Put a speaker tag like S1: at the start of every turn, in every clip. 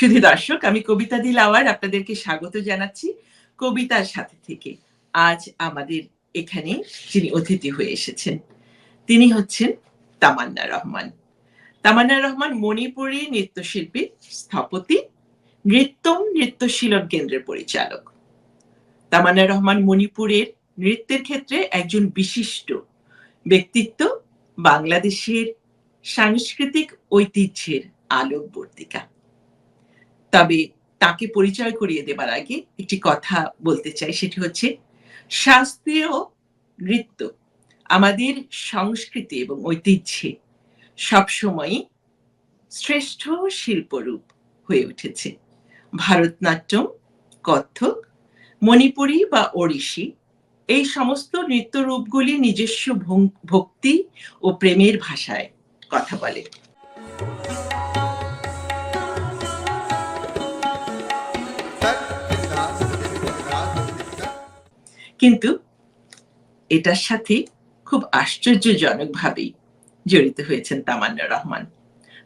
S1: শুধু দর্শক, আমি কবিতা দিলাওয়ার আপনাদেরকে স্বাগত জানাচ্ছি কবিতার সাথে থেকে। আজ আমাদের এখানে যিনি অতিথি হয়ে এসেছেন, তিনি হচ্ছেন তামান্না রহমান। তামান্না রহমান মণিপুরী নৃত্যশিল্পী, স্থপতি, নৃত্যম নৃত্যশীলন কেন্দ্রের পরিচালক। তামান্না রহমান মণিপুরের নৃত্যের ক্ষেত্রে একজন বিশিষ্ট ব্যক্তিত্ব, বাংলাদেশের সাংস্কৃতিক ঐতিহ্যের আলোকবর্তিকা। তবে তাকে পরিচয় করিয়ে দেবার আগে একটি কথা বলতে চাই, সেটি হচ্ছে শাস্ত্রীয় নৃত্য আমাদের সংস্কৃতি এবং ঐতিহ্যে সবসময় শ্রেষ্ঠ শিল্পরূপ হয়ে উঠেছে। ভারতনাট্যম, কত্থক, মণিপুরী বা ওড়িশি এই সমস্ত নৃত্যরূপগুলি নিজস্ব ভক্তি ও প্রেমের ভাষায় কথা বলে। কিন্তু এটার সাথে খুব আশ্চর্যজনকভাবেই জড়িত হয়েছেন তামান্না রহমান।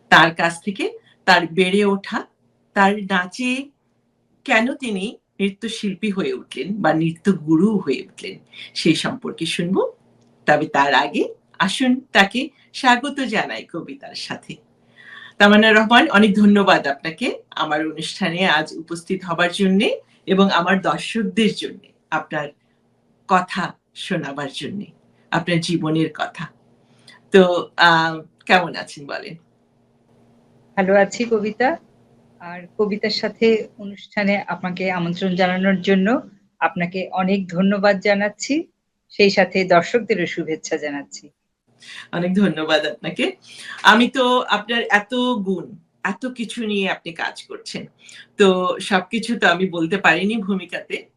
S1: তার কাছ থেকে তার বেড়ে ওঠা, তার নাচে কেন তিনি নৃত্যশিল্পী হয়ে উঠলেন বা নৃত্য গুরু হয়ে উঠলেন সেই সম্পর্কে শুনব। তবে তার আগে আসুন তাকে স্বাগত জানাই কবিতার সাথে। তামান্না রহমান, অনেক ধন্যবাদ আপনাকে আমার অনুষ্ঠানে আজ উপস্থিত হবার জন্যে এবং আমার দর্শকদের জন্য আপনার কথা শোনাবার জন্য আপনার জীবনের কথা। তো আহ, কেমন আছেন বলেন?
S2: ভালো আছি কবিতা। আর কবিতার সাথে অনুষ্ঠানে আপনাকে আমন্ত্রণ জানানোর জন্য আপনাকে অনেক ধন্যবাদ জানাচ্ছি। সেই সাথে দর্শকদেরও শুভেচ্ছা জানাচ্ছি।
S1: অনেক ধন্যবাদ আপনাকে। আমি তো আপনার এত গুণ এত কিছু নিয়ে আপনি কাজ করছেন। তো সবকিছু তো আমি বলতে পারিনি ভূমিকাতে।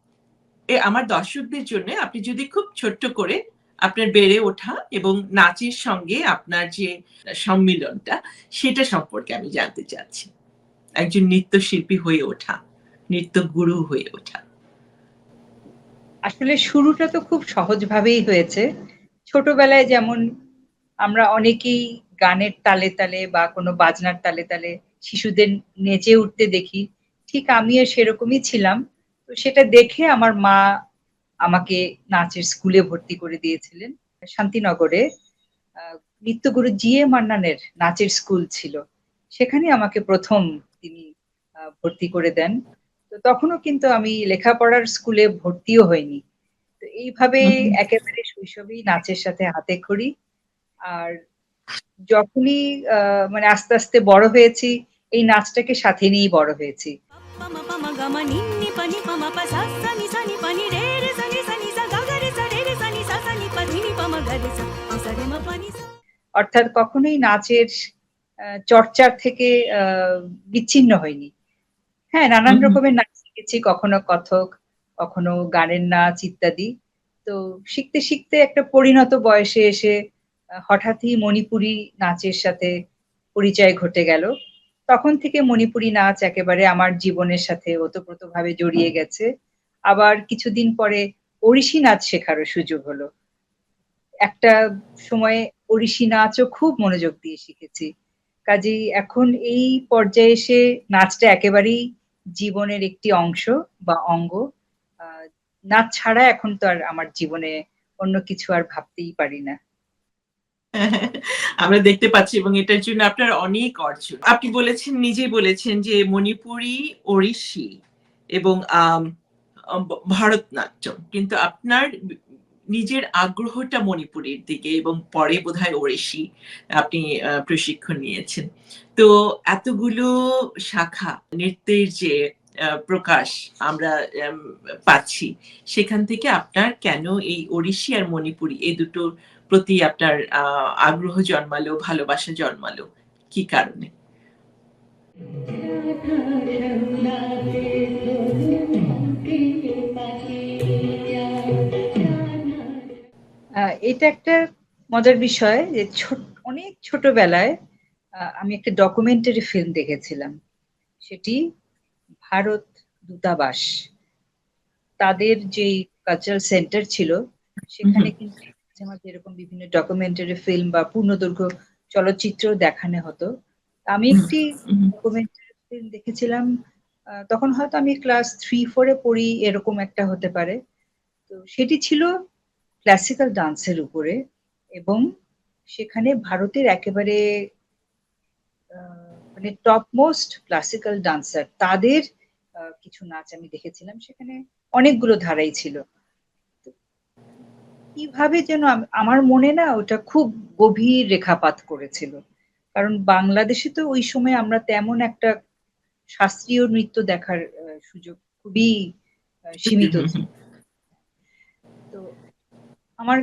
S1: আমার দর্শকদের জন্য আপনি যদি খুব ছোট্ট করে আপনার বেড়ে ওঠা এবং নাচের সঙ্গে আপনার যে সম্মিলনটা, সেটা সম্পর্কে আমি জানতে চাচ্ছি। একজন নৃত্যশিল্পী হয়ে ওঠা নৃত্য গুরু হয়ে ওঠা।
S2: আসলে শুরুটা তো খুব সহজভাবেই হয়েছে। ছোটবেলায় যেমন আমরা অনেকেই গানের তালে তালে বা কোনো বাজনার তালে তালে শিশুদের নেচে উঠতে দেখি, ঠিক আমিও সেরকমই ছিলাম। তো সেটা দেখে আমার মা আমাকে নাচের স্কুলে ভর্তি করে দিয়েছিলেন শান্তিনগরে। নৃত্যগুরু জি এ মান্নানের নাচের স্কুল ছিল। সেখানে আমাকে প্রথম তিনি ভর্তি করে দেন। তো তখনও কিন্তু আমি লেখাপড়ার স্কুলে ভর্তিও হইনি। তো এইভাবে একেবারে শৈশবেই নাচের সাথে হাতে খড়ি। আর যখনই আহ, মানে আস্তে আস্তে বড় হয়েছি এই নাচটাকে সাথে নিয়েই বড় হয়েছি। অর্থাৎ কখনোই নাচের চর্চার থেকে বিচ্ছিন্ন হয়নি। হ্যাঁ নানান রকমের নাচ শিখেছি কখনো কথক কখনো গানের নাচ ইত্যাদি। তো শিখতে শিখতে একটা পরিণত বয়সে এসে হঠাৎই মণিপুরি নাচের সাথে পরিচয় ঘটে গেল। তখন থেকে মণিপুরি নাচ একেবারে আমার জীবনের সাথে ওতপ্রোতভাবে জড়িয়ে গেছে। আবার কিছুদিন পরে ওড়িশি নাচ শেখারও সুযোগ হলো। একটা সময়ে ওড়িশি নাচও খুব মনোযোগ দিয়ে শিখেছি। কাজেই এখন এই পর্যায়ে এসে নাচটা একেবারেই জীবনের একটি অংশ বা অঙ্গ। নাচ ছাড়া এখন তো আর আমার জীবনে অন্য কিছু আর ভাবতেই পারি না।
S1: আমরা দেখতে পাচ্ছি এবং এটার জন্য আপনার অনেক অর্জন। আপনি বলেছেন, নিজেই বলেছেন যে মণিপুরি ওড়িশি এবং ভারতনাট্যম। কিন্তু আপনার নিজের আগ্রহটা মণিপুরের দিকে এবং পরে বোধহয় ওড়িশি আপনি প্রশিক্ষণ নিয়েছেন। তো এতগুলো শাখা, নৃত্যের যে প্রকাশ আমরা পাচ্ছি, সেখান থেকে আপনার কেন এই ওড়িশি আর মণিপুরি, এই দুটোর প্রতি আপনার আগ্রহ জন্মালো ভালোবাসা জন্মালো কি কারণে?
S2: এটা একটা মজার বিষয় যে ছোট অনেক ছোটবেলায় আমি একটা ডকুমেন্টারি ফিল্ম দেখেছিলাম। সেটি ভারত দূতাবাস তাদের যে কালচারাল সেন্টার ছিল সেখানে কিন্তু মাঝে মাঝে এরকম বিভিন্ন ডকুমেন্টারি ফিল্ম বা পূর্ণদৈর্ঘ্য চলচ্চিত্র দেখানো হতো। আমি একটি ডকুমেন্টারি ফিল্ম দেখেছিলাম তখন হয়তো আমি ক্লাস থ্রি ফোরে পড়ি এরকম একটা হতে পারে। তো সেটি ছিল ক্লাসিক্যাল ডান্সের উপরে এবং সেখানে ভারতের একেবারে মানে টপ মোস্ট ক্লাসিক্যাল ডান্সার তাদের কিছু নাচ আমি দেখেছিলাম। সেখানে অনেকগুলো ধারাই ছিল। কীভাবে যেন আমার মনে না ওটা খুব গভীর রেখাপাত করেছিল কারণ বাংলাদেশে তো ওই সময় আমরা তেমন একটা শাস্ত্রীয় নৃত্য দেখার সুযোগ খুবই সীমিত তো আমার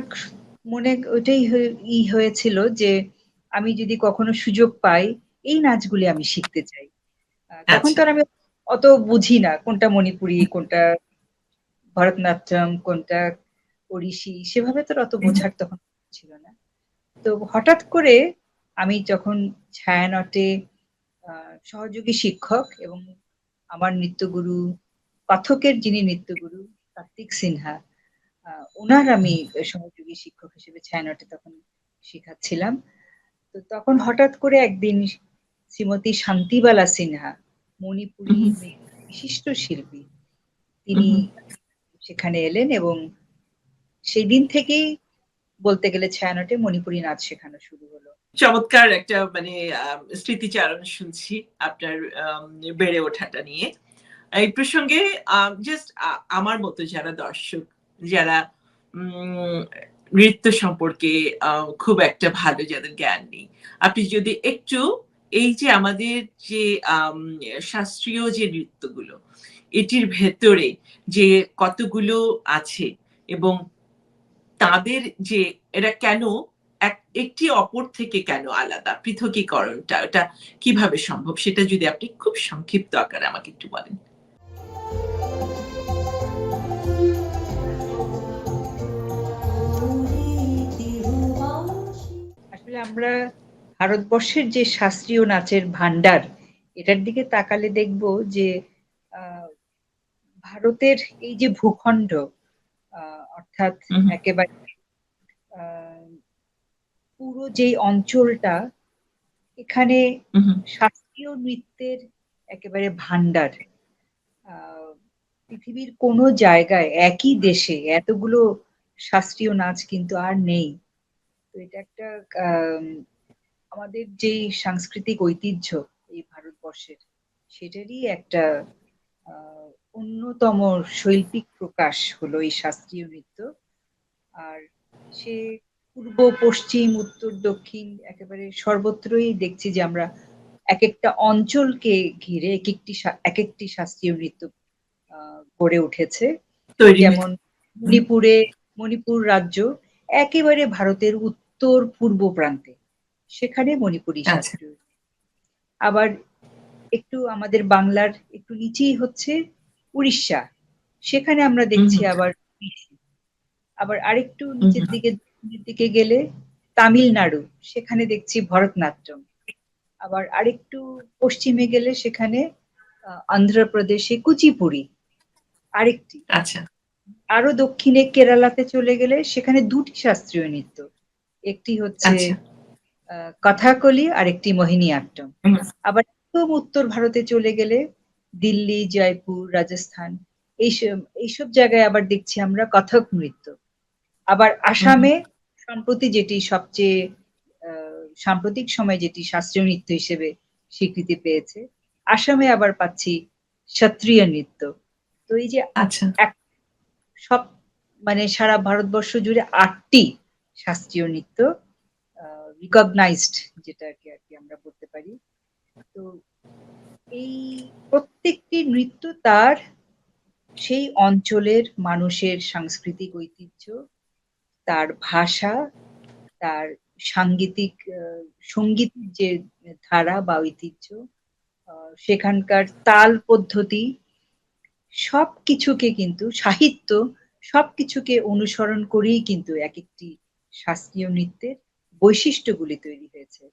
S2: মনে ওটাই ই হয়েছিল যে আমি যদি কখনো সুযোগ পাই এই নাচগুলি আমি শিখতে চাই তখন তো। আমি অত বুঝি না কোনটা মণিপুরি কোনটা ভরতনাট্যম কোনটা ওড়িশি সেভাবে তো অত বোঝার তখন ছিল না। তো হঠাৎ করে আমি যখন ছায়ানটে সহযোগী শিক্ষক এবং আমার নৃত্যগুরু কথকের যিনি নৃত্যগুরু কার্তিক সিনহা ওনার আমি সহযোগী শিক্ষক হিসেবে ছায়ানটে তখন শেখাচ্ছিলাম। তো তখন হঠাৎ করে একদিন শ্রীমতী শান্তিবালা সিনহা মণিপুরী বিশিষ্ট শিল্পী তিনি সেখানে এলেন এবং সেই দিন থেকেই বলতে গেলে ছায়ানটে মণিপুরী নাচ শেখানো শুরু হলো।
S1: চমৎকার একটা মানে স্মৃতিচারণ শুনছি আপনার বেড়ে ওঠাটা নিয়ে। এই প্রসঙ্গে জাস্ট আমার মতো যারা দর্শক, যারা নৃত্য সম্পর্কে খুব একটা ভালো যাদের জ্ঞান নেই, আপনি যদি একটু এই যে আমাদের যে শাস্ত্রীয় যে নৃত্যগুলো, এটির ভেতরে যে কতগুলো আছে এবং তাদের যে এরা কেন এক, একটি অপর থেকে কেন আলাদা? পৃথকীকরণটা, ওটা কীভাবে সম্ভব? সেটা যদি আপনি খুব সংক্ষিপ্ত আকারে আমাকে একটু বলেন।
S2: আসলে আমরা ভারতবর্ষের যে শাস্ত্রীয় নাচের ভান্ডার এটার দিকে তাকালে দেখব যে ভারতের এই যে ভূখণ্ড অর্থাৎ একেবারে পুরো যেই অঞ্চলটা এখানে শাস্ত্রীয় নৃত্যের একেবারে ভান্ডার পৃথিবীর কোনো জায়গায় একই দেশে এতগুলো শাস্ত্রীয় নাচ কিন্তু আর নেই। তো এটা একটা আম, আমাদের যেই সাংস্কৃতিক ঐতিহ্য এই ভারতবর্ষের সেটারই একটা আহ, অন্যতম শৈল্পিক প্রকাশ হলো এই শাস্ত্রীয় নৃত্য। আর সে পূর্ব পশ্চিম উত্তর দক্ষিণ একেবারে সর্বত্রই দেখছি যে আমরা এক একটা অঞ্চলকে ঘিরে এক একটি এক একটি শাস্ত্রীয় নৃত্য গড়ে উঠেছে। যেমন মণিপুরে মণিপুর রাজ্য একেবারে ভারতের উত্তর পূর্ব প্রান্তে। সেখানে মণিপুরি
S1: আচ্ছা।
S2: শাস্ত্রীয় আবার একটু আমাদের বাংলার একটু নিচেই হচ্ছে উড়িষ্যা। সেখানে আমরা দেখছি আবার আবার আরেকটু নিচের দিকে দিকে গেলে তামিলনাড়ু। সেখানে দেখছি ভরতনাট্যম। আবার আরেকটু পশ্চিমে গেলে সেখানে অন্ধ্রপ্রদেশে কুচিপুড়ি। আরেকটি।
S1: আচ্ছা।
S2: আরও দক্ষিণে কেরালাতে চলে গেলে সেখানে দুটি শাস্ত্রীয় নৃত্য। একটি হচ্ছে
S1: আচ্ছা।
S2: আহ, কথাকলি আর একটি মোহিনী আট্টম আবার একদম উত্তর ভারতে চলে গেলে দিল্লি জয়পুর রাজস্থান এইসব এইসব জায়গায় আবার দেখছি আমরা কথক নৃত্য। আবার আসামে সম্প্রতি যেটি সবচেয়ে সাম্প্রতিক সময়ে যেটি শাস্ত্রীয় নৃত্য হিসেবে স্বীকৃতি পেয়েছে আসামে আবার পাচ্ছি ক্ষত্রিয় নৃত্য। তো এই যে
S1: আচ্ছা।
S2: সব মানে সারা ভারতবর্ষ জুড়ে আটটি শাস্ত্রীয় নৃত্য রিকগনাইজড যেটাকে আর কি আমরা বলতে পারি। তো এই প্রত্যেকটি নৃত্য তার সেই অঞ্চলের মানুষের সাংস্কৃতিক ঐতিহ্য তার ভাষা তার সাংগীতিক আহ, সংগীত যে ধারা বা ঐতিহ্য সেখানকার তাল পদ্ধতি সব কিছুকে কিন্তু সাহিত্য সবকিছুকে অনুসরণ করেই কিন্তু এক একটি শাস্ত্রীয় নৃত্যের বৈশিষ্ট্যগুলি তৈরি হয়েছে।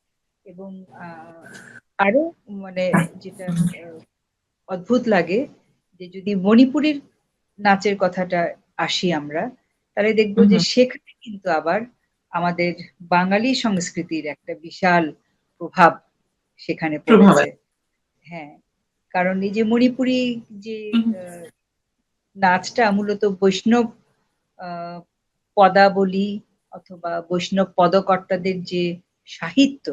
S2: এবং আরও মানে যেটা অদ্ভুত লাগে যে যদি মণিপুরের নাচের কথাটা আসি আমরা তাহলে দেখব যে সেখানে কিন্তু আবার আমাদের বাঙালি সংস্কৃতির একটা বিশাল প্রভাব সেখানে পড়েছে। হ্যাঁ কারণ এই যে মণিপুরি যে নাচটা মূলত বৈষ্ণব আহ, পদাবলী অথবা বৈষ্ণব পদকর্তাদের যে সাহিত্য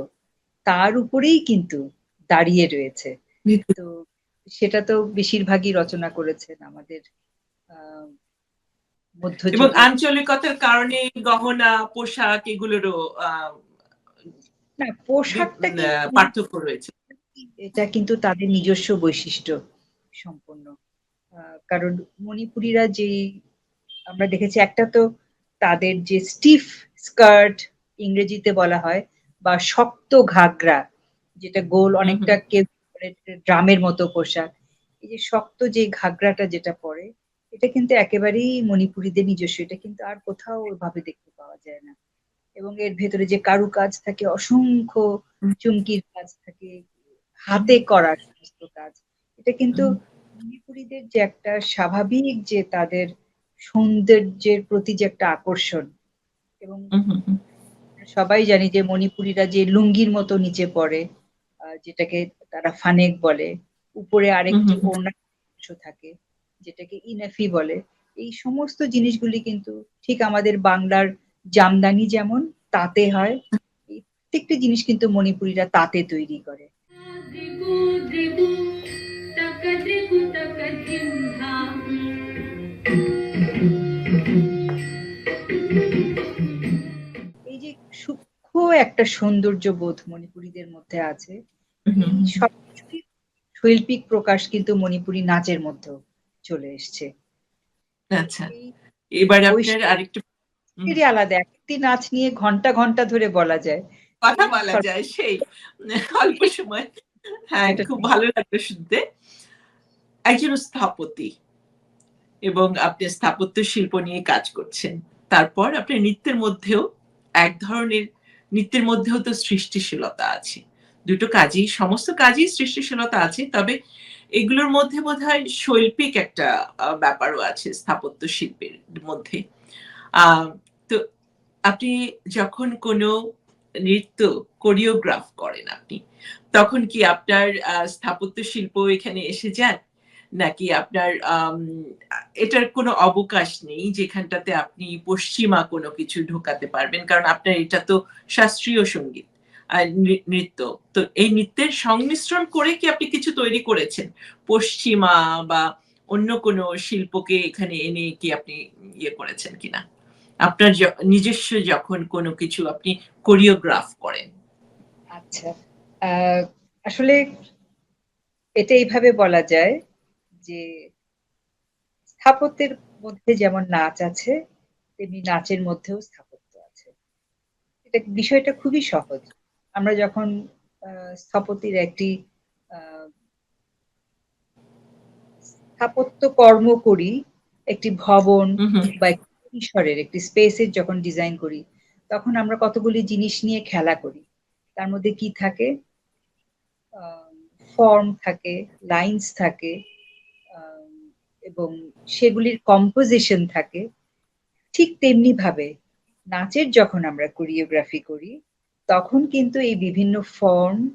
S2: তার উপরেই কিন্তু দাঁড়িয়ে রয়েছে। তো সেটা তো বেশিরভাগই রচনা করেছেন আমাদের
S1: এবং আঞ্চলিকতার কারণে গহনা পোশাক এগুলোরও
S2: না পোশাকটা
S1: পার্থক্য রয়েছে।
S2: এটা কিন্তু তাদের নিজস্ব বৈশিষ্ট্য সম্পন্ন। কারণ মণিপুরীরা যে আমরা দেখেছি একটা তো তাদের যে স্টিফ স্কার্ট ইংরেজিতে বলা হয় বা শক্ত ঘাগরা যেটা গোল অনেকটা কেউ ড্রামের মতো পোশাক। এই যে শক্ত যে ঘাগরাটা যেটা পরে এটা কিন্তু একেবারেই মণিপুরীদের নিজস্ব এটা কিন্তু আর কোথাও ওইভাবে দেখতে পাওয়া যায় না। এবং এর ভেতরে যে কারু কাজ থাকে অসংখ্য চুমকির কাজ থাকে হাতে করা সমস্ত কাজ এটা কিন্তু মণিপুরীদের যে একটা স্বাভাবিক যে তাদের সৌন্দর্যের প্রতি যে একটা আকর্ষণ। এবং। সবাই জানি যে মণিপুরীরা যে লুঙ্গির মতো নিচে পড়ে যেটাকে তারা ফানেক বলে। উপরে আরেকটি। ওড়না অংশ থাকে যেটাকে ইনাফি বলে। এই সমস্ত জিনিসগুলি কিন্তু ঠিক আমাদের বাংলার জামদানি যেমন তাঁতে হয়। এই প্রত্যেকটি জিনিস কিন্তু মণিপুরীরা তাঁতে তৈরি করে। এই যে সূক্ষ্ম একটা সৌন্দর্য বোধ মণিপুরীদের মধ্যে আছে সবকিছুই শৈল্পিক প্রকাশ কিন্তু মণিপুরী নাচের মধ্যেও চলে এসছে।
S1: আচ্ছা। এবার আপনার আরেকটু
S2: এরই আলাদা একটি নাচ নিয়ে ঘণ্টা ঘণ্টা ধরে বলা যায়।
S1: কথা বলা যায় সেই। অল্প সময়। হ্যাঁ
S2: এটা
S1: খুব ভালো লাগল শুনতে। একজন স্থপতি এবং আপনি স্থাপত্য শিল্প নিয়ে কাজ করছেন। তারপর আপনি নৃত্যের মধ্যেও এক ধরনের নৃত্যের মধ্যেও তো সৃষ্টিশীলতা আছে। দুটো কাজই, সমস্ত কাজই সৃষ্টিশীলতা আছে, তবে এগুলোর মধ্যে বোধহয় শৈল্পিক একটা ব্যাপারও আছে স্থাপত্য শিল্পের মধ্যে। তো আপনি যখন কোনো নৃত্য কোরিওগ্রাফ করেন আপনি, তখন কি আপনার স্থাপত্য শিল্প এখানে এসে যান নাকি আপনার এটার কোনো অবকাশ নেই যেখানটাতে আপনি পশ্চিমা কোনো কিছু ঢোকাতে পারবেন? কারণ আপনার এটা তো শাস্ত্রীয় সংগীত। নৃত্য। তো এই নৃত্যের সংমিশ্রণ করে কি আপনি কিছু তৈরি করেছেন? পশ্চিমা বা অন্য কোনো শিল্পকে এখানে এনে কি আপনি ইয়ে করেছেন কিনা? আপনার নিজস্ব যখন কোনো কিছু আপনি কোরিওগ্রাফ করেন।
S2: আচ্ছা আসলে এটা এইভাবে বলা যায় যে স্থাপত্যের মধ্যে যেমন নাচ আছে, তেমনি নাচের মধ্যেও স্থাপত্য আছে। এটা বিষয়টা খুবই সহজ। আমরা যখন স্থপতির একটি স্থাপত্য কর্ম করি একটি ভবন বা পরিসরের একটি স্পেসের যখন ডিজাইন করি তখন আমরা কতগুলি জিনিস নিয়ে খেলা করি। তার মধ্যে কি থাকে? ফর্ম থাকে লাইন্স থাকে এবং সেগুলির কম্পোজিশন থাকে। ঠিক তেমনি ভাবে নাচের যখন আমরা কোরিওগ্রাফি করি তখন কিন্তু এই বিভিন্ন ফর্ম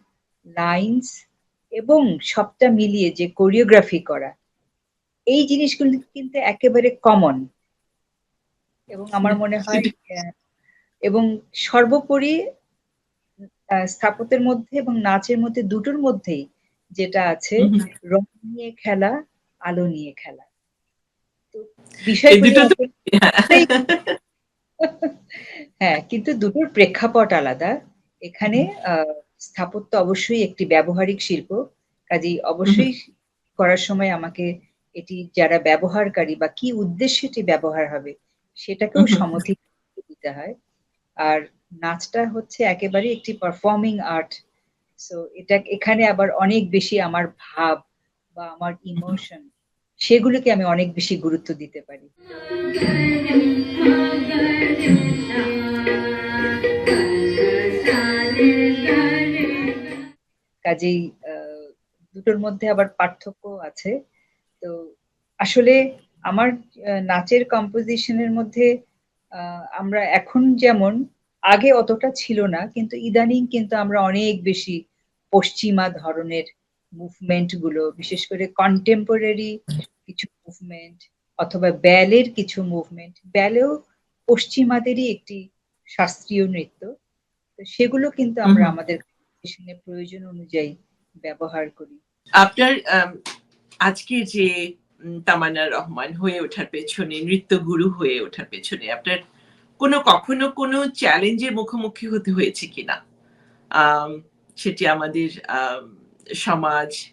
S2: লাইন্স এবং সবটা মিলিয়ে যে কোরিওগ্রাফি করা এই জিনিসগুলো কিন্তু একেবারে কমন এবং আমার মনে হয় এবং সর্বোপরি স্থাপত্যের মধ্যে এবং নাচের মধ্যে দুটোর মধ্যেই যেটা আছে। রং নিয়ে খেলা আলো নিয়ে খেলা। তো হ্যাঁ কিন্তু দুটোর প্রেক্ষাপট আলাদা। এখানে আহ, স্থাপত্য অবশ্যই একটি ব্যবহারিক শিল্প। কাজেই অবশ্যই করার সময় আমাকে এটি যারা ব্যবহারকারী বা কি উদ্দেশ্যে এটি ব্যবহার হবে সেটাকেও। সমধি দিতে হয়। আর নাচটা হচ্ছে একেবারে একটি পারফর্মিং আর্ট সো এটা এখানে আবার অনেক বেশি আমার ভাব বা আমার ইমোশন সেগুলোকে আমি অনেক বেশি গুরুত্ব দিতে পারি। কাজেই দুটোর মধ্যে আবার পার্থক্য আছে। তো আসলে আমার নাচের কম্পোজিশনের মধ্যে আমরা এখন যেমন আগে অতটা ছিল না কিন্তু ইদানিং কিন্তু আমরা অনেক বেশি পশ্চিমা ধরনের মুভমেন্টগুলো বিশেষ করে কন্টেম্পোরারি কিছু মুভমেন্ট অথবা ব্যালের কিছু মুভমেন্ট। ব্যালেও পশ্চিমাদেরই একটি শাস্ত্রীয় নৃত্য। তো সেগুলো কিন্তু আমরা আমাদের competition প্রয়োজন অনুযায়ী ব্যবহার করি।
S1: আপনার আজকে যে উম, তামান্না রহমান হয়ে ওঠার পেছনে নৃত্য গুরু হয়ে ওঠার পেছনে আপনার কোনো কখনো কোনো চ্যালেঞ্জের মুখোমুখি হতে হয়েছে কিনা? সেটি আমাদের আম, সমাজ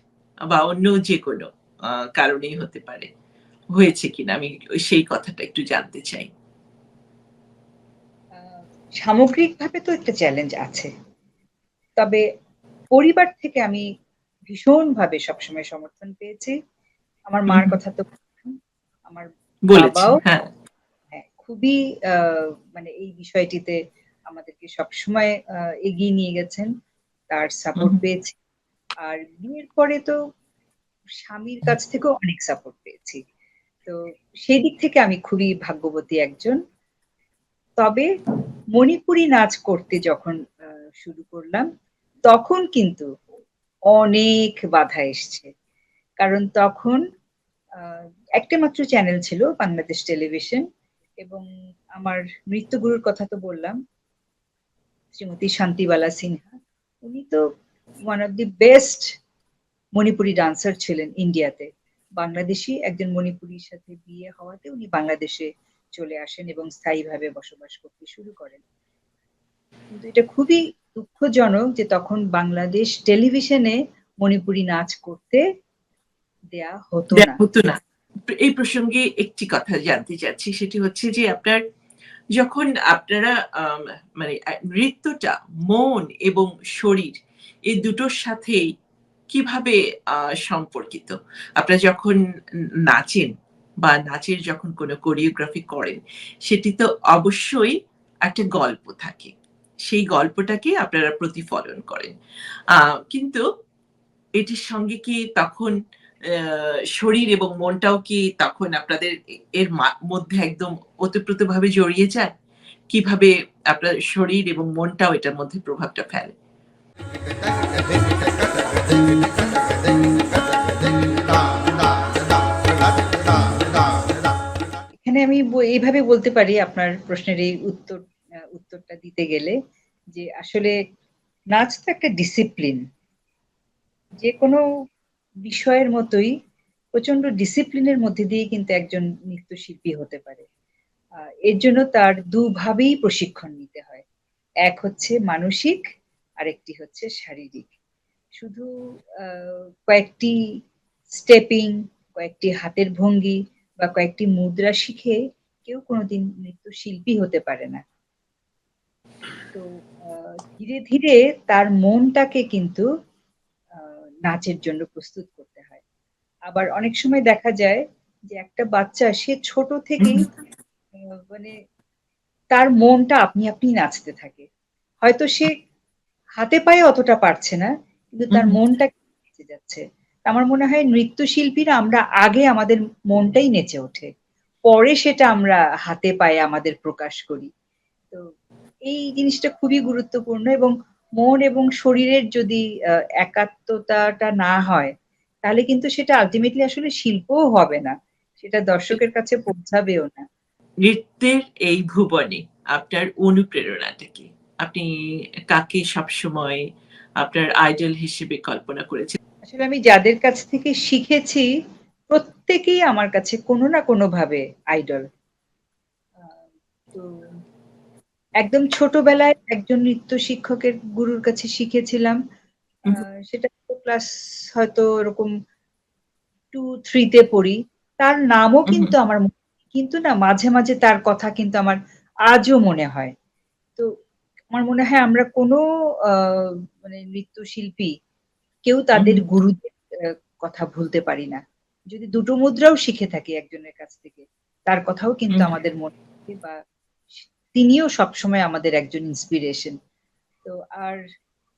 S1: বা অন্য যে কোনো কারণেই হতে পারে। হয়েছে কিনা? আমি সেই কথাটা একটু জানতে চাই।
S2: সামগ্রিকভাবে তো একটা চ্যালেঞ্জ আছে। তবে পরিবার থেকে আমি ভীষণভাবে সবসময় সমর্থন পেয়েছি। আমার মার কথা তো আমার বাবাও
S1: হ্যাঁ।
S2: হ্যাঁ, খুবই আহ, মানে এই বিষয়টিতে আমাদেরকে সবসময় এগিয়ে নিয়ে গেছেন তার সাপোর্ট। পেয়েছি। আর বিয়ের পরে তো স্বামীর কাছ থেকেও অনেক সাপোর্ট পেয়েছি। তো সেই দিক থেকে আমি খুবই ভাগ্যবতী একজন। তবে মণিপুরি নাচ করতে যখন আহ, শুরু করলাম তখন কিন্তু অনেক বাধা এসছে। কারণ তখন একটা মাত্র চ্যানেল ছিল বাংলাদেশ টেলিভিশন এবং আমার নৃত্যগুরুর কথা তো বললাম, শ্রীমতী শান্তিবালা সিনহা। উনি তো one of the best Manipuri dancer ছিলেন ইন্ডিয়াতে বাংলাদেশি একজন মণিপুরীর সাথে বিয়ে হওয়াতে উনি বাংলাদেশে চলে আসেন এবং স্থায়ীভাবে বসবাস করতে শুরু করেন। কিন্তু এটা খুবই দুঃখজনক যে তখন বাংলাদেশ টেলিভিশনে মণিপুরি নাচ করতে দেয়া হতো না।
S1: হতো না। এই প্রসঙ্গে একটি কথা জানতে চাচ্ছি সেটি হচ্ছে যে আপনার যখন আপনারা মানে নৃত্যটা মন এবং শরীর এই দুটোর সাথে কীভাবে আহ, সম্পর্কিত? আপনারা যখন নাচেন বা নাচের যখন কোনো কোরিওগ্রাফি করেন সেটি তো অবশ্যই একটা গল্প থাকে। সেই গল্পটাকে আপনারা প্রতিফলন করেন। কিন্তু এটির সঙ্গে কি তখন শরীর এবং মনটাও কি তখন আপনাদের এর মধ্যে একদম ওতপ্রোতভাবে জড়িয়ে যায়? কীভাবে আপনার শরীর এবং মনটাও এটার মধ্যে প্রভাবটা ফেলে?
S2: এখানে আমি এইভাবে বলতে পারি আপনার প্রশ্নের এই উত্তর উত্তরটা দিতে গেলে যে আসলে নাচ তো একটা ডিসিপ্লিন যে কোনো বিষয়ের মতোই প্রচণ্ড ডিসিপ্লিনের মধ্যে দিয়ে কিন্তু একজন নৃত্যশিল্পী হতে পারে। এর জন্য তার দুভাবেই প্রশিক্ষণ নিতে হয়। এক হচ্ছে মানসিক, আরেকটি হচ্ছে শারীরিক। শুধু কয়েকটি স্টেপিং কয়েকটি হাতের ভঙ্গি বা কয়েকটি মুদ্রা শিখে কেউ কোনোদিন নৃত্যশিল্পী হতে পারে না। তো আহ, ধীরে ধীরে তার মনটাকে কিন্তু নাচের জন্য প্রস্তুত করতে হয়। আবার অনেক সময় দেখা যায় যে একটা বাচ্চা সে ছোট থেকেই মানে তার মনটা আপনি আপনি নাচতে থাকে। হয়তো সে হাতে পায়ে অতটা পারছে না কিন্তু তার। মনটা নেচে যাচ্ছে। আমার মনে হয় নৃত্যশিল্পীরা আমরা আগে আমাদের মনটাই নেচে ওঠে। পরে সেটা আমরা হাতে পায়ে আমাদের প্রকাশ করি। তো এই জিনিসটা খুবই গুরুত্বপূর্ণ এবং মন এবং শরীরের যদি একাত্মতাটা না হয় তাহলে কিন্তু সেটা আলটিমেটলি আসলে শিল্পও হবে না। সেটা দর্শকের কাছে পৌঁছাবেও না।
S1: নৃত্যের এই ভুবনে আপনার অনুপ্রেরণাটা কি? আপনি কাকে সবসময় আপনার আইডল হিসেবে কল্পনা করেছেন?
S2: আসলে আমি যাদের কাছ থেকে শিখেছি প্রত্যেকেই আমার কাছে কোনো না কোনো ভাবে আইডল তো একদম ছোটবেলায় একজন নৃত্য শিক্ষকের গুরুর কাছে শিখেছিলাম। সেটা ক্লাস হয়তো এরকম টু থ্রিতে পড়ি। তার নামও কিন্তু আমার মনে কিন্তু না মাঝে মাঝে তার কথা কিন্তু আমার আজও মনে হয়। তো আমার মনে হয় আমরা কোনো মানে নৃত্যশিল্পী কেউ তাদের গুরুদের কথা ভুলতে পারি না। যদি দুটো মুদ্রাও শিখে থাকি একজনের কাছ থেকে তার কথাও কিন্তু আমাদের মনে থাকে বা তিনিও সবসময় আমাদের একজন ইন্সপিরেশন তো আর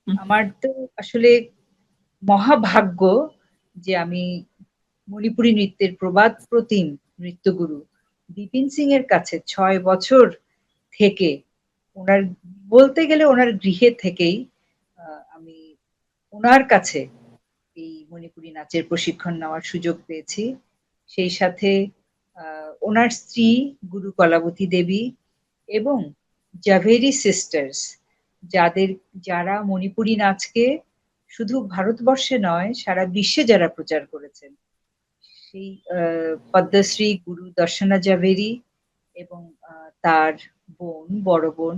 S2: আমার তো আসলে মহাভাগ্য যে আমি মণিপুরী নৃত্যের প্রবাদ প্রতিম নৃত্যগুরু বিপিন সিং এর কাছে ছয় বছর থেকে ওনার বলতে গেলে ওনার গৃহে থেকেই আমি ওনার কাছে এই মণিপুরী নাচের প্রশিক্ষণ নেওয়ার সুযোগ পেয়েছি। সেই সাথে আহ, ওনার স্ত্রী গুরু কলাবতী দেবী এবং জাভেরি সিস্টার্স যাদের, যারা মণিপুরি নাচকে শুধু ভারতবর্ষে নয়, সারা বিশ্বে যারা প্রচার করেছেন। সেই পদ্মশ্রী গুরু দর্শনা জাভেরি এবং তার বোন, বড় বোন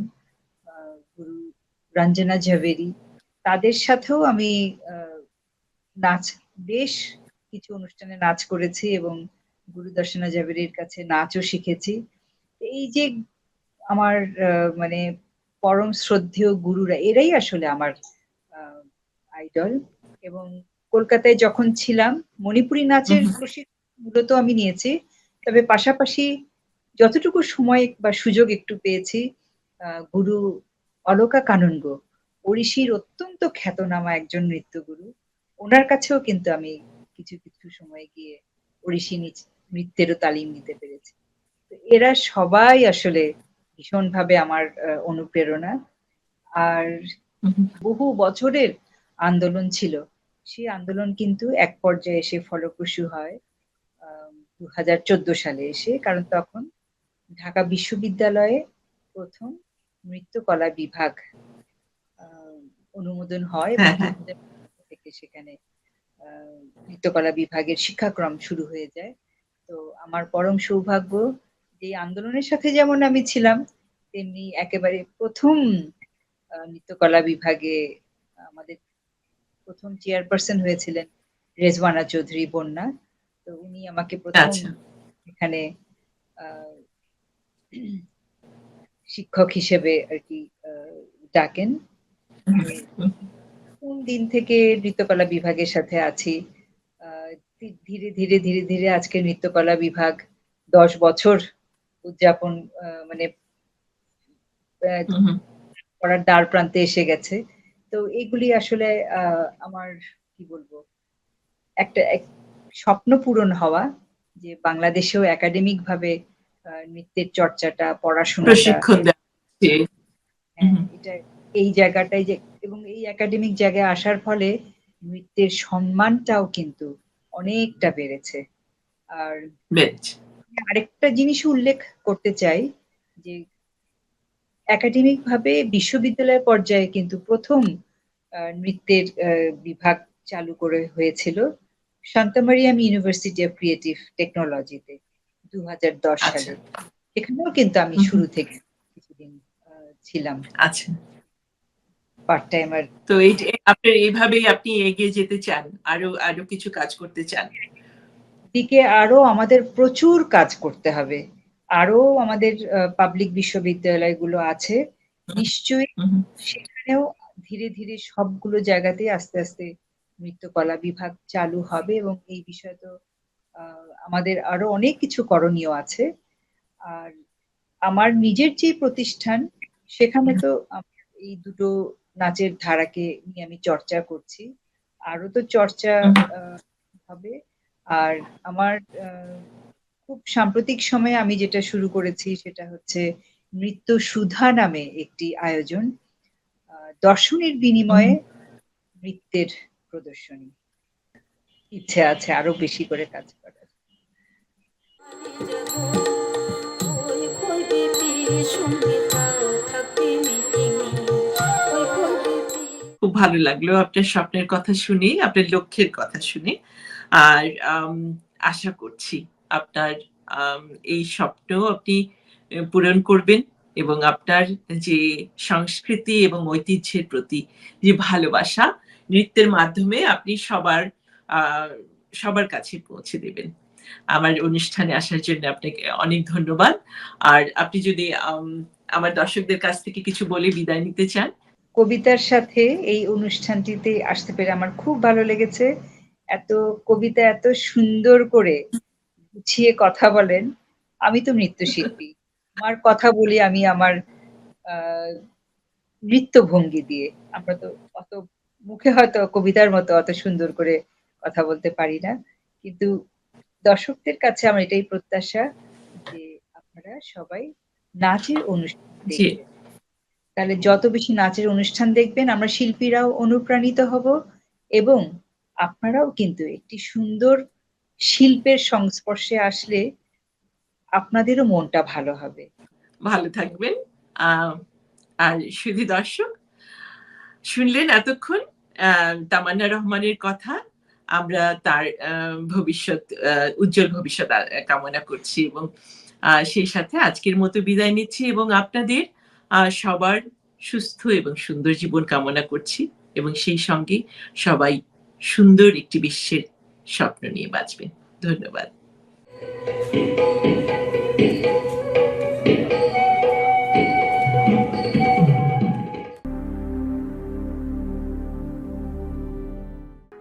S2: গুরু রঞ্জনা ঝাভেরি তাদের সাথেও আমি নাচ, বেশ কিছু অনুষ্ঠানে নাচ করেছি এবং গুরু দর্শনা জাভেরির কাছে নাচও শিখেছি। এই যে আমার মানে পরম শ্রদ্ধেয় গুরুরা এরাই আসলে আমার আইডল এবং কলকাতায় যখন ছিলাম মণিপুরী নাচের। প্রশিক্ষণ মূলত আমি নিয়েছি। তবে পাশাপাশি যতটুকু সময় বা সুযোগ একটু পেয়েছি গুরু অলকা কানন্গ ওড়িশির অত্যন্ত খ্যাতনামা একজন নৃত্যগুরু। ওনার কাছেও কিন্তু আমি কিছু কিছু সময় গিয়ে ওড়িশি নৃত্যেরও তালিম নিতে পেরেছি। এরা সবাই আসলে ভীষণভাবে আমার অনুপ্রেরণা। আর। বহু বছরের আন্দোলন ছিল। সেই আন্দোলন কিন্তু এক পর্যায়ে এসে ফলপ্রসূ হয় দু হাজার চোদ্দ সালে এসে। কারণ তখন ঢাকা বিশ্ববিদ্যালয়ে প্রথম নৃত্যকলা বিভাগ আহ, অনুমোদন হয়।
S1: হ্যাঁ, হ্যাঁ।
S2: 2015 থেকে সেখানে আহ, নৃত্যকলা বিভাগের শিক্ষাক্রম শুরু হয়ে যায়। তো আমার পরম সৌভাগ্য যে আন্দোলনের সাথে যেমন আমি ছিলাম তেমনি একেবারে প্রথম নৃত্যকলা বিভাগে আমাদের প্রথম চেয়ারপারসন হয়েছিলেন রেজওয়ানা চৌধুরী বন্যা তো উনি আমাকে প্রথম
S1: আচ্ছা।
S2: এখানে শিক্ষক হিসেবে আর কি ডাকেন কোন দিন থেকে নৃত্যকলা বিভাগের সাথে আছি আহ, ধীরে ধীরে ধীরে ধীরে আজকে নৃত্যকলা বিভাগ দশ বছর উদযাপন মানে। করার দ্বার প্রান্তে এসে গেছে তো এগুলি আসলে আমার কি বলব একটা এক- স্বপ্ন পূরণ হওয়া যে বাংলাদেশেও একাডেমিক ভাবে নৃত্যের চর্চাটা
S1: প্রশিক্ষণ
S2: হ্যাঁ, এটা এই জায়গাটায় যে এবং এই একাডেমিক জায়গায় আসার ফলে নৃত্যের সম্মানটাও কিন্তু অনেকটা বেড়েছে আর। আরেকটা জিনিস উল্লেখ করতে চাই যে একাডেমিক ভাবে বিশ্ববিদ্যালয় পর্যায়ে কিন্তু প্রথম নৃত্যের বিভাগ চালু করে হয়েছিল শান্তামারিয়াম ইউনিভার্সিটি অফ ক্রিয়েটিভ টেকনোলজিতে দু হাজার দশ। সালে এখানেও কিন্তু আমি। শুরু থেকে কিছুদিন ছিলাম
S1: আচ্ছা
S2: পার্ট টাইমার
S1: তো আপনার এইভাবেই আপনি এগিয়ে যেতে চান আরও আরও কিছু কাজ করতে চান
S2: দিকে আরও আমাদের প্রচুর কাজ করতে হবে। আরও আমাদের পাবলিক বিশ্ববিদ্যালয়গুলো আছে। নিশ্চয়ই। সেখানেও ধীরে ধীরে সবগুলো জায়গাতেই আস্তে আস্তে নৃত্যকলা বিভাগ চালু হবে এবং এই বিষয়ে তো আমাদের আরও অনেক কিছু করণীয় আছে। আর আমার নিজের যে প্রতিষ্ঠান সেখানে তো এই দুটো নাচের ধারাকে নিয়ে আমি চর্চা করছি। আরও তো চর্চা আহ, হবে। আর আমার আহ, খুব সাম্প্রতিক সময়ে আমি যেটা শুরু করেছি সেটা হচ্ছে নৃত্য সুধা নামে একটি আয়োজন দর্শনের বিনিময়ে নৃত্যের প্রদর্শনী। ইচ্ছে আছে আরও বেশি করে কাজ করার।
S1: খুব ভালো লাগল। আপনার স্বপ্নের কথা শুনি আপনার লক্ষ্যের কথা শুনে। আর আশা করছি আপনার এই স্বপ্ন আপনি পূরণ করবেন এবং আপনার যে সংস্কৃতি এবং ঐতিহ্যের প্রতি যে ভালোবাসা নৃত্যের মাধ্যমে আপনি সবার সবার কাছে পৌঁছে দেবেন। আমার অনুষ্ঠানে আসার জন্য আপনাকে অনেক ধন্যবাদ। আর আপনি যদি আম, আমার দর্শকদের কাছ থেকে কিছু বলে বিদায় নিতে চান?
S2: কবিতার সাথে এই অনুষ্ঠানটিতে আসতে পেরে আমার খুব ভালো লেগেছে। এত কবিতা এত সুন্দর করে গুছিয়ে কথা বলেন। আমি তো নৃত্যশিল্পী। আমার কথা বলি আমি আমার আহ, নৃত্যভঙ্গি দিয়ে। আমরা তো অত মুখে হয়তো কবিতার মতো অত সুন্দর করে কথা বলতে পারি না। কিন্তু দর্শকদের কাছে আমার এটাই প্রত্যাশা যে আপনারা সবাই নাচের অনুষ্ঠান তাহলে যত বেশি নাচের অনুষ্ঠান দেখবেন আমরা শিল্পীরাও অনুপ্রাণিত হব এবং আপনারাও কিন্তু একটি সুন্দর শিল্পের সংস্পর্শে আসলে আপনাদেরও মনটা ভালো হবে।
S1: ভালো থাকবেন। আর শুধু দর্শক, শুনলেন এতক্ষণ তামান্না রহমানের কথা, আমরা তার ভবিষ্যৎ উজ্জ্বল ভবিষ্যৎ কামনা করছি এবং সেই সাথে আজকের মতো বিদায় নিচ্ছি এবং আপনাদের সবার সুস্থ এবং সুন্দর জীবন কামনা করছি এবং সেই সঙ্গে সবাই সুন্দর একটি বিশ্বের স্বপ্ন নিয়ে বাঁচবেন ধন্যবাদ।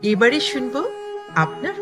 S1: এবারে শুনব আপনার